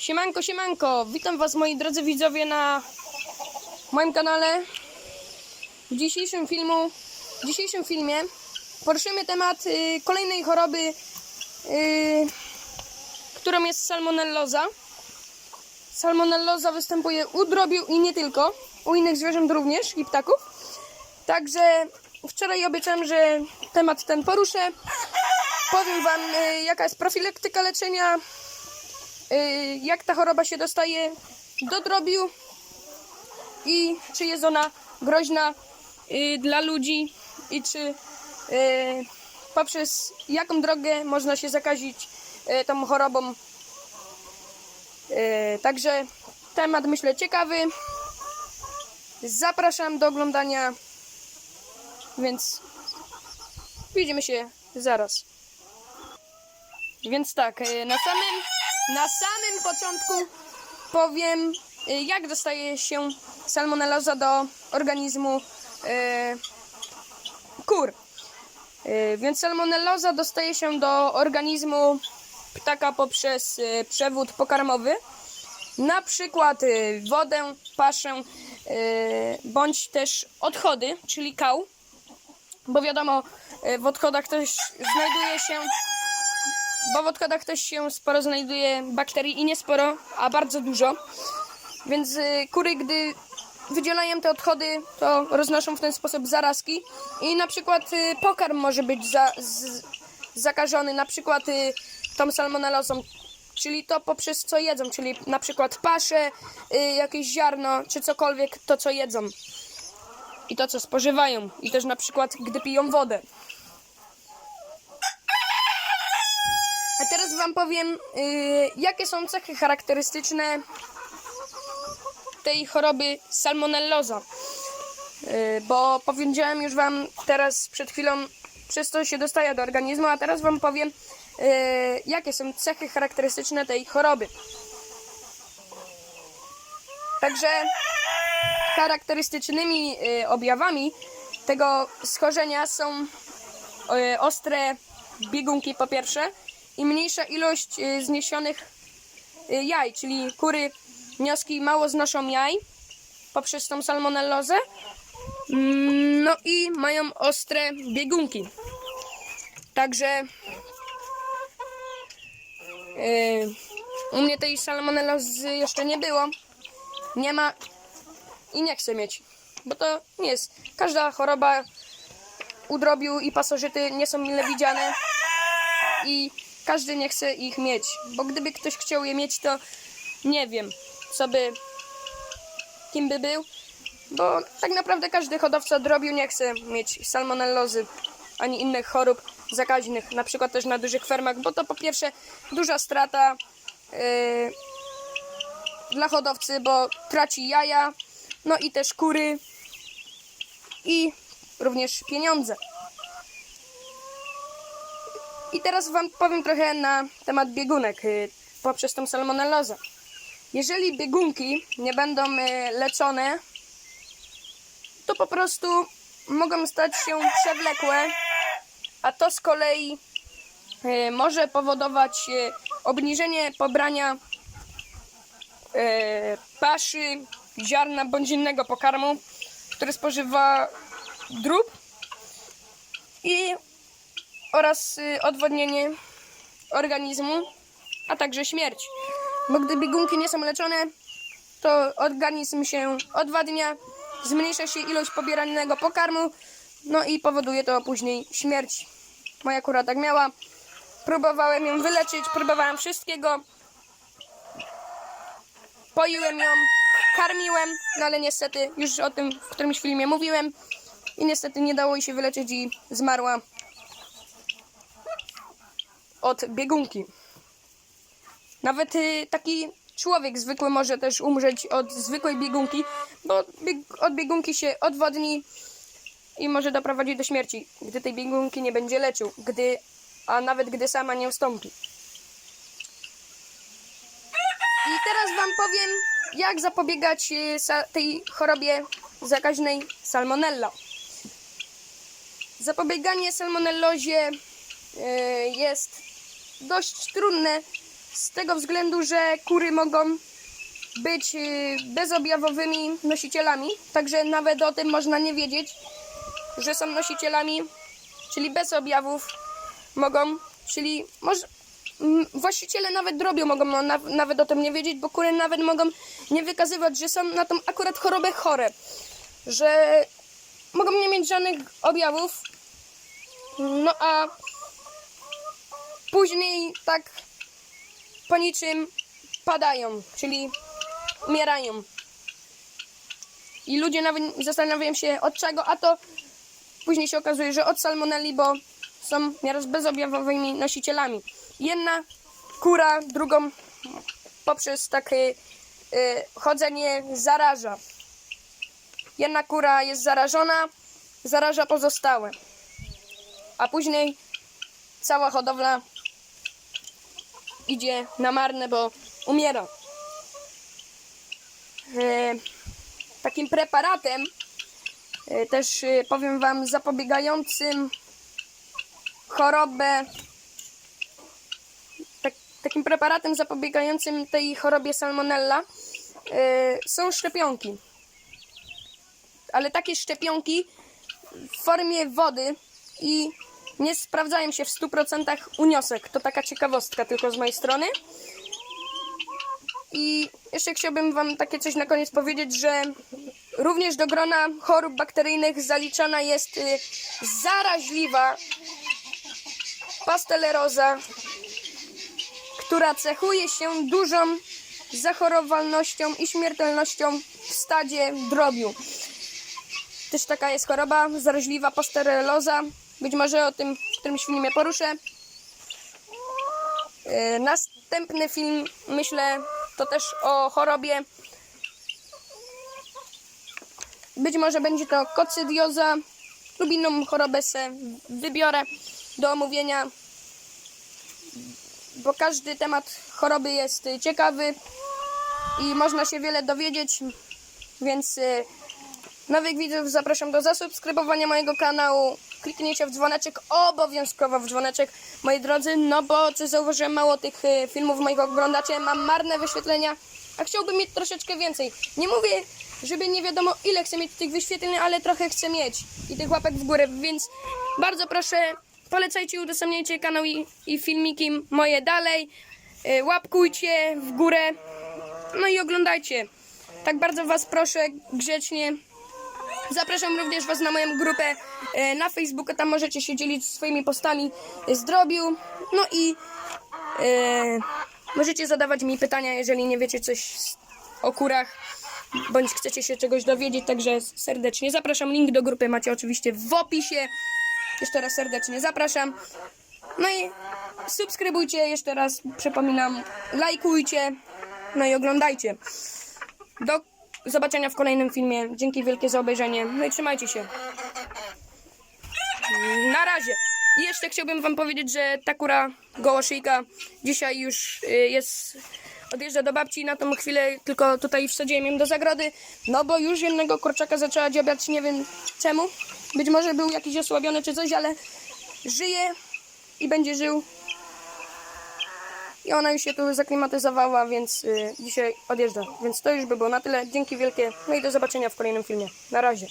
Siemanko, siemanko! Witam was moi drodzy widzowie na moim kanale. W dzisiejszym filmu, w dzisiejszym filmie poruszymy temat y, kolejnej choroby, y, którą jest salmonelloza. Salmonelloza występuje u drobiu i nie tylko, u innych zwierząt również i ptaków. Także wczoraj obiecałem, że temat ten poruszę. Powiem wam y, jaka jest profilaktyka leczenia, y, jak ta choroba się dostaje do drobiu i czy jest ona groźna y, dla ludzi i czy y, poprzez jaką drogę można się zakazić y, tą chorobą. Y, Także temat myślę ciekawy. Zapraszam do oglądania, więc widzimy się zaraz. Więc tak, y, na samym, na samym początku powiem, jak dostaje się salmonelloza do organizmu y, kur. Y, Więc salmonelloza dostaje się do organizmu ptaka poprzez y, przewód pokarmowy. Na przykład y, wodę, paszę, y, bądź też odchody, czyli kał. Bo wiadomo, y, w odchodach też znajduje się bo w odchodach też się sporo znajduje bakterii i nie sporo, a bardzo dużo. Więc y, kury, gdy wydzielają te odchody, to roznoszą w ten sposób zarazki. I na przykład y, pokarm może być za, z, zakażony, na przykład y, tą salmonellozą, czyli to poprzez co jedzą, czyli na przykład pasze, jakieś ziarno, czy cokolwiek to co jedzą. I to co spożywają. I też na przykład gdy piją wodę. A teraz Wam powiem, jakie są cechy charakterystyczne tej choroby salmonelloza. Yy, bo powiedziałem już Wam teraz przed chwilą, przez co się dostaje do organizmu, a teraz Wam powiem, yy, jakie są cechy charakterystyczne tej choroby. Także charakterystycznymi yy, objawami tego schorzenia są y, ostre biegunki po pierwsze i mniejsza ilość y, zniesionych y, jaj, czyli kury, wnioski mało znoszą jaj poprzez tą salmonellozę. Mm, No i mają ostre biegunki. Także y, u mnie tej salmonellozy jeszcze nie było. Nie ma i nie chcę mieć, bo to nie jest. Każda choroba udrobiu i pasożyty nie są mile widziane i każdy nie chce ich mieć, bo gdyby ktoś chciał je mieć, to nie wiem, co by, kim by był, bo tak naprawdę każdy hodowca drobiu nie chce mieć salmonellozy ani innych chorób zakaźnych, na przykład też na dużych fermach, bo to po pierwsze duża strata yy, dla hodowcy, bo traci jaja, no i też kury i również pieniądze. I teraz Wam powiem trochę na temat biegunek y, poprzez tą salmonellozę. Jeżeli biegunki nie będą y, leczone, to po prostu mogą stać się przewlekłe, a to z kolei y, może powodować y, obniżenie pobrania paszy, ziarna bądź innego pokarmu, który spożywa drób i oraz odwodnienie organizmu, a także śmierć. Bo gdy biegunki nie są leczone, to organizm się odwadnia, zmniejsza się ilość pobieranego pokarmu, no i powoduje to później śmierć. Moja kura tak miała. Próbowałem ją wyleczyć, próbowałem wszystkiego. Poiłem ją, karmiłem, no ale niestety, już o tym w którymś filmie mówiłem, i niestety nie dało jej się wyleczyć i zmarła od biegunki. Nawet y, taki człowiek zwykły może też umrzeć od zwykłej biegunki, bo od biegunki się odwodni i może doprowadzić do śmierci, gdy tej biegunki nie będzie leczył, gdy, a nawet gdy sama nie ustąpi. I teraz wam powiem, jak zapobiegać sa- tej chorobie zakaźnej salmonella. Zapobieganie salmonellozie e, jest dość trudne z tego względu, że kury mogą być e, bezobjawowymi nosicielami, także nawet o tym można nie wiedzieć, że są nosicielami, czyli bez objawów mogą, czyli może, właściciele nawet drobiu mogą no, na, nawet o tym nie wiedzieć, bo kury nawet mogą nie wykazywać, że są na tą akurat chorobę chore, że mogą nie mieć żadnych objawów, no a później tak po niczym padają, czyli umierają. I ludzie nawet zastanawiają się od czego, a to później się okazuje, że od salmonelli, bo są nieraz bezobjawowymi nosicielami. Jedna kura drugą poprzez takie y, chodzenie zaraża. Jedna kura jest zarażona, zaraża pozostałe. A później cała hodowla idzie na marne, bo umiera. E, takim preparatem, e, też e, powiem Wam, zapobiegającym chorobę, tak, takim preparatem zapobiegającym tej chorobie salmonella e, są szczepionki. Ale takie szczepionki w formie wody i nie sprawdzają się w 100% uniosek. To taka ciekawostka tylko z mojej strony. I jeszcze chciałbym Wam takie coś na koniec powiedzieć, że również do grona chorób bakteryjnych zaliczana jest y, zaraźliwa pasteloza, która cechuje się dużą zachorowalnością i śmiertelnością w stadzie drobiu. Też taka jest choroba zaraźliwa pasteloza. Być może o tym w którymś filmie poruszę. E, Następny film, myślę, to też o chorobie. Być może będzie to kocydioza lub inną chorobę se wybiorę do omówienia, bo każdy temat choroby jest ciekawy i można się wiele dowiedzieć, więc y, nowych widzów zapraszam do zasubskrybowania mojego kanału. Kliknijcie w dzwoneczek, obowiązkowo w dzwoneczek, moi drodzy, no bo co zauważyłem, mało tych y, filmów moich oglądacie, mam marne wyświetlenia, a chciałbym mieć troszeczkę więcej. Nie mówię, żeby nie wiadomo ile chcę mieć tych wyświetleń, ale trochę chcę mieć i tych łapek w górę, więc bardzo proszę, polecajcie, udostępniajcie kanał i, i filmiki moje dalej, y, łapkujcie w górę, no i oglądajcie. Tak bardzo Was proszę, grzecznie, Zapraszam również Was na moją grupę e, na Facebooku. Tam możecie się dzielić swoimi postami z drobiu. No i e, możecie zadawać mi pytania, jeżeli nie wiecie coś o kurach, bądź chcecie się czegoś dowiedzieć. Także serdecznie zapraszam. Link do grupy macie oczywiście w opisie. Jeszcze raz serdecznie zapraszam. No i subskrybujcie, jeszcze raz przypominam, lajkujcie, no i oglądajcie. Do zobaczenia w kolejnym filmie. Dzięki wielkie za obejrzenie. No i trzymajcie się. Na razie. I jeszcze chciałbym wam powiedzieć, że ta kura gołoszyjka dzisiaj już y, jest odjeżdża do babci na tą chwilę, tylko tutaj wsadziłem ją do zagrody, no bo już jednego kurczaka zaczęła dziabiać, nie wiem czemu. Być może był jakiś osłabiony czy coś, ale żyje i będzie żył. I ona już się tu zaklimatyzowała, więc y, dzisiaj odjeżdża. Więc to już by było na tyle. Dzięki wielkie. No i do zobaczenia w kolejnym filmie. Na razie.